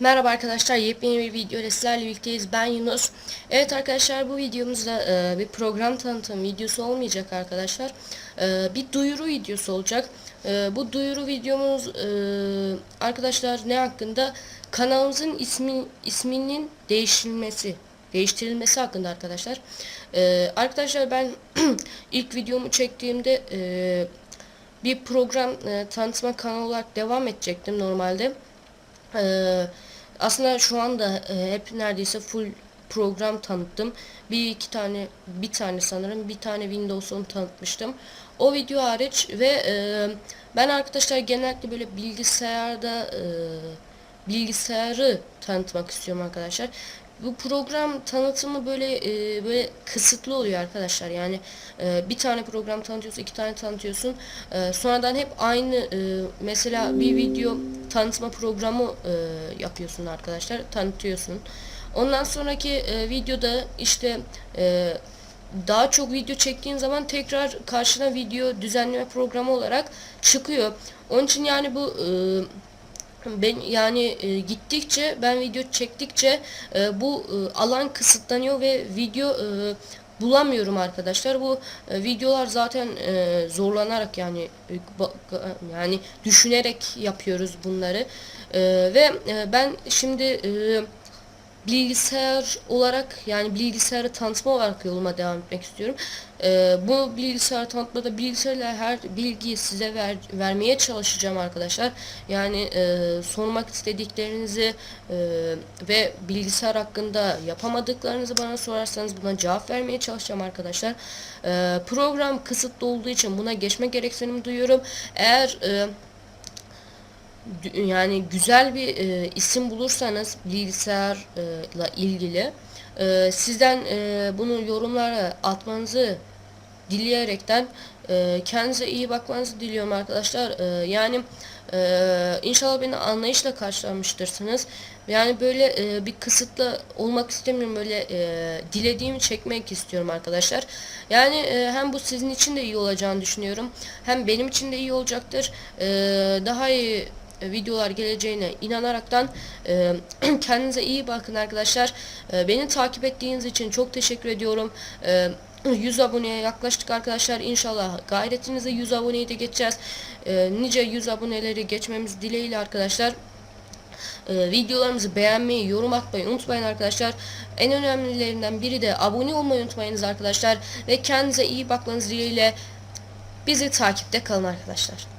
Merhaba arkadaşlar, yepyeni bir video ile sizlerle birlikteyiz. Ben Yunus. Evet arkadaşlar, bu videomuzda e, bir program tanıtım videosu olmayacak arkadaşlar. E, bir duyuru videosu olacak. E, bu duyuru videomuz e, arkadaşlar ne hakkında? Kanalımızın ismi isminin değiştirilmesi, değiştirilmesi hakkında arkadaşlar. E, arkadaşlar ben ilk videomu çektiğimde e, bir program e, tanıtma kanalı olarak devam edecektim normalde. Ee, aslında şu anda e, hep neredeyse full program tanıttım. Bir iki tane, bir tane sanırım bir tane Windows'unu tanıtmıştım. O video hariç ve e, ben arkadaşlar genellikle böyle bilgisayarda e, bilgisayarı tanıtmak istiyorum arkadaşlar. Bu program tanıtımı böyle e, böyle kısıtlı oluyor arkadaşlar. Yani e, bir tane program tanıtıyorsun, iki tane tanıtıyorsun. E, sonradan hep aynı e, mesela bir video tanıtma programı e, yapıyorsun arkadaşlar, tanıtıyorsun. Ondan sonraki e, videoda işte e, daha çok video çektiğin zaman tekrar karşına video düzenleme programı olarak çıkıyor. Onun için yani bu e, ben yani e, gittikçe ben video çektikçe e, bu e, alan kısıtlanıyor ve video e, bulamıyorum arkadaşlar. Bu e, videolar zaten e, zorlanarak yani e, yani düşünerek yapıyoruz bunları. E, ve e, ben şimdi e, bilgisayar olarak yani bilgisayarı tanıtma olarak yoluma devam etmek istiyorum. Ee, bu bilgisayar tanıtmada bilgisayarla her bilgiyi size ver, vermeye çalışacağım arkadaşlar. Yani e, sormak istediklerinizi e, ve bilgisayar hakkında yapamadıklarınızı bana sorarsanız buna cevap vermeye çalışacağım arkadaşlar. E, program kısıtlı olduğu için buna geçme gereksinimi duyuyorum. Eğer e, yani güzel bir e, isim bulursanız bilgisayarla ilgili e, sizden e, bunu yorumlara atmanızı dileyerekten e, kendinize iyi bakmanızı diliyorum arkadaşlar. E, yani e, inşallah beni anlayışla karşılamıştırsınız. Yani böyle e, bir kısıtlı olmak istemiyorum. Böyle e, dilediğimi çekmek istiyorum arkadaşlar. Yani e, hem bu sizin için de iyi olacağını düşünüyorum. Hem benim için de iyi olacaktır. E, daha iyi videolar geleceğine inanaraktan e, kendinize iyi bakın arkadaşlar. E, beni takip ettiğiniz için çok teşekkür ediyorum. E, 100 aboneye yaklaştık arkadaşlar. İnşallah gayretinize 100 aboneyi de geçeceğiz. E, nice 100 aboneleri geçmemiz dileğiyle arkadaşlar. E, videolarımızı beğenmeyi, yorum atmayı unutmayın arkadaşlar. En önemlilerinden biri de abone olmayı unutmayınız arkadaşlar. Ve kendinize iyi bakmanız dileğiyle bizi takipte kalın arkadaşlar.